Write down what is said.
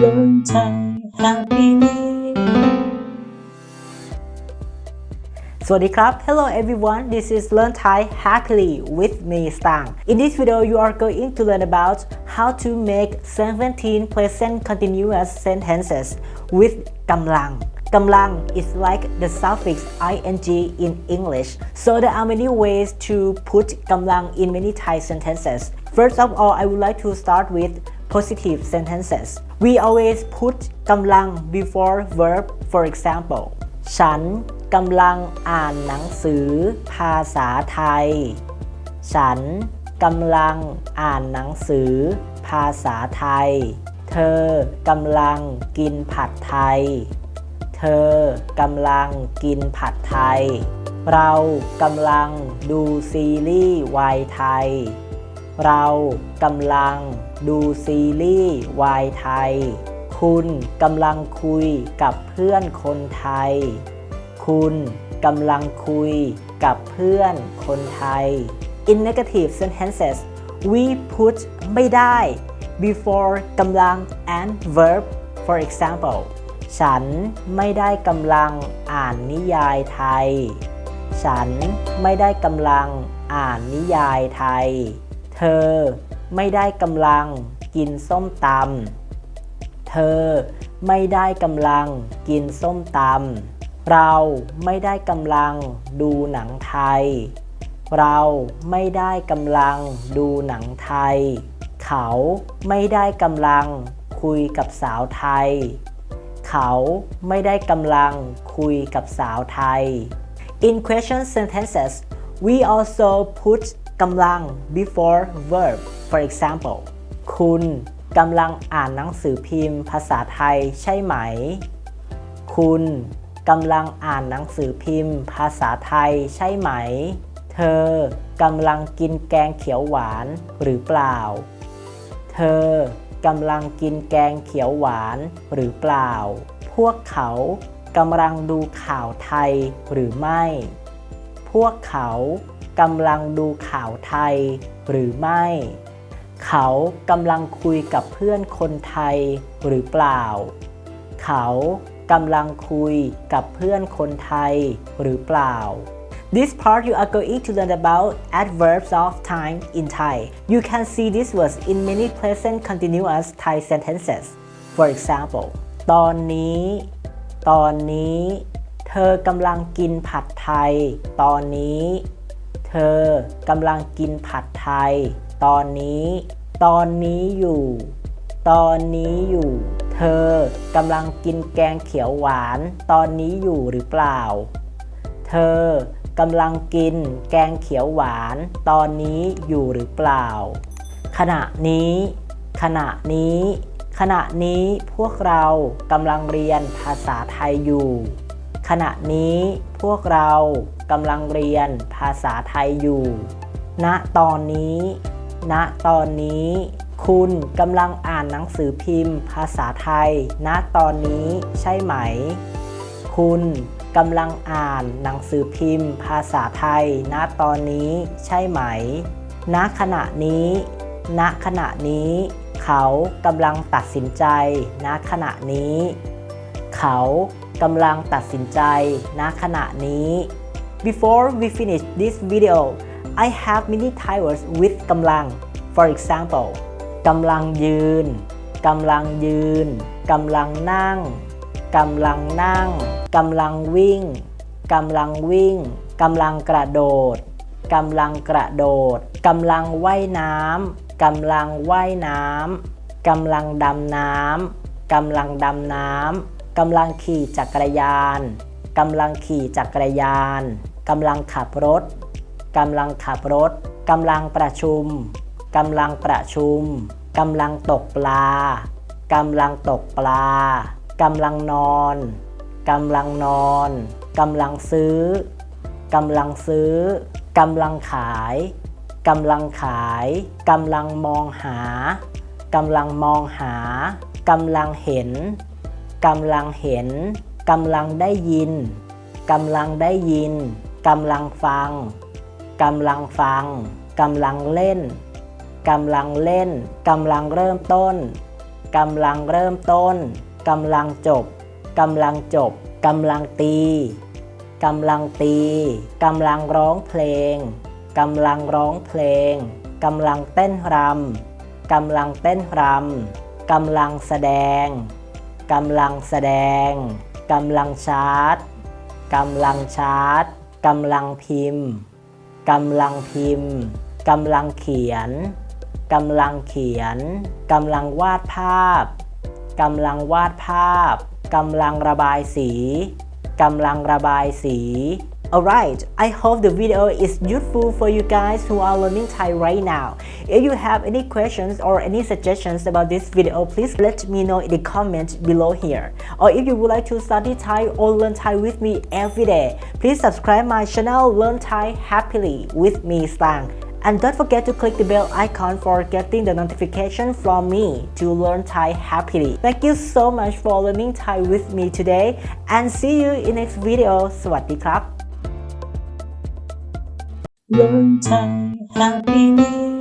Learn Thai happily สวัสดีครับ Hello everyone this is Learn Thai happily with me Stang In this video you are going to learn about how to make 17 present continuous sentences with กำลังกำลัง is like the suffix ing in English so there are many ways to put กำลัง in many Thai sentences First of all I would like to start with positive sentences We always put กำลัง before verb for example ฉันกำลังอ่านหนังสือภาษาไทย ฉันกำลังอ่านหนังสือภาษาไทย เธอกำลังกินผัดไทย เธอกำลังกินผัดไทย เรากำลังดูซีรีส์วายไทย เรากำลังดูซีรีส์วายไทย คุณกำลังคุยกับเพื่อนคนไทย คุณกำลังคุยกับเพื่อนคนไทย In negative sentences we put ไม่ได้ before กำลัง and verb for example ฉันไม่ได้กำลังอ่านนิยายไทย ฉันไม่ได้กำลังอ่านนิยายไทย เธอไม่ได้กำลังกินส้มตำ เธอไม่ได้กำลังกินส้มตำ เราไม่ได้กำลังดูหนังไทย เราไม่ได้กำลังดูหนังไทย เขาไม่ได้กำลังคุยกับสาวไทย เขาไม่ได้กำลังคุยกับสาวไทย In question sentences we also put กำลัง before verb for example คุณกำลังอ่านหนังสือพิมพ์ ภาษาไทยใช่ไหม คุณกำลังอ่านหนังสือพิมพ์ ภาษาไทยใช่ไหม เธอกำลังกินแกงเขียวหวานหรือเปล่า เธอกำลังกินแกงเขียวหวานหรือเปล่า พวกเขากำลังดูข่าวไทยหรือไม่ พวกเขา กำลังดูข่าวไทยหรือไม่ เขากำลังคุยกับเพื่อนคนไทยหรือเปล่า เขากำลังคุยกับเพื่อนคนไทยหรือเปล่า This part you are going to learn about adverbs of time in Thai. You can see this words in many present continuous Thai sentences. For example ตอนนี้ ตอนนี้ เธอกำลังกินผัดไทย ตอนนี้ ธอกำลังกินผัดไทย ตอนนี้ ตอนนี้อยู่ ตอนนี้อยู่ เธอกำลังกินแกงเขียวหวาน ตอนนี้อยู่หรือเปล่า เธอกำลังกินแกงเขียวหวาน ตอนนี้อยู่หรือเปล่า ขณะนี้ ขณะนี้ ขณะนี้พวกเรากำลังเรียนภาษาไทยอยู่ ขณะนี้พวกเรา กำลังเรียนภาษาไทยอยู่ ณ ตอนนี้ ณ ตอนนี้ คุณกำลังอ่านหนังสือพิมพ์ ภาษาไทย ณ ตอนนี้ใช่ไหม คุณกำลังอ่านหนังสือพิมพ์ ภาษาไทย ณ ตอนนี้ใช่ไหม ณ ขณะนี้ ณ ขณะนี้ เขากำลังตัดสินใจ ณ ขณะนี้ เขากำลังตัดสินใจณขณะนี้ Before we finish this video I have many Thai words with กำลัง For example กำลังยืน กำลังยืน กำลังนั่ง กำลังนั่ง กำลังวิ่ง กำลังวิ่ง กำลังกระโดด กำลังกระโดด กำลังว่ายน้ำ กำลังว่ายน้ำ กำลังดำน้ำ กำลังดำน้ำ กำลังขี่จักรยาน กำลังขี่จักรยานกำลังขับรถกำลังขับรถกำลังประชุมกำลังประชุมกำลังตกปลากำลังตกปลากำลังนอนกำลังนอนกำลังซื้อกำลังซื้อกำลังขายกำลังขายกำลังมองหากำลังมองหากำลังเห็นกำลังเห็น กำลังได้ยินกำลังได้ยินกำลังฟังกำลังฟังกำลังเล่นกำลังเล่นกำลังเริ่มต้นกำลังเริ่มต้นกำลังจบกำลังจบกำลังตีกำลังตีกำลังร้องเพลงกำลังร้องเพลงกำลังเต้นรำกำลังเต้นรำกำลังแสดงกำลังแสดง กำลังชาร์จกำลังชาร์จกำลังพิมพ์กำลังพิมพ์กำลังเขียนกำลังเขียนกำลังวาดภาพกำลังวาดภาพกำลังระบายสีกำลังระบายสี Alright, I hope the video is useful for you guys who are learning Thai right now. If you have any questions or any suggestions about this video, please let me know in the comments below here. Or if you would like to study Thai or learn Thai with me every day, please subscribe my channel Learn Thai Happily with me Stang. And don't forget to click the bell icon for getting the notification from me to learn Thai happily. Thank you so much for learning Thai with me today and see you in next video สวัสดีครับ Learn Thai happily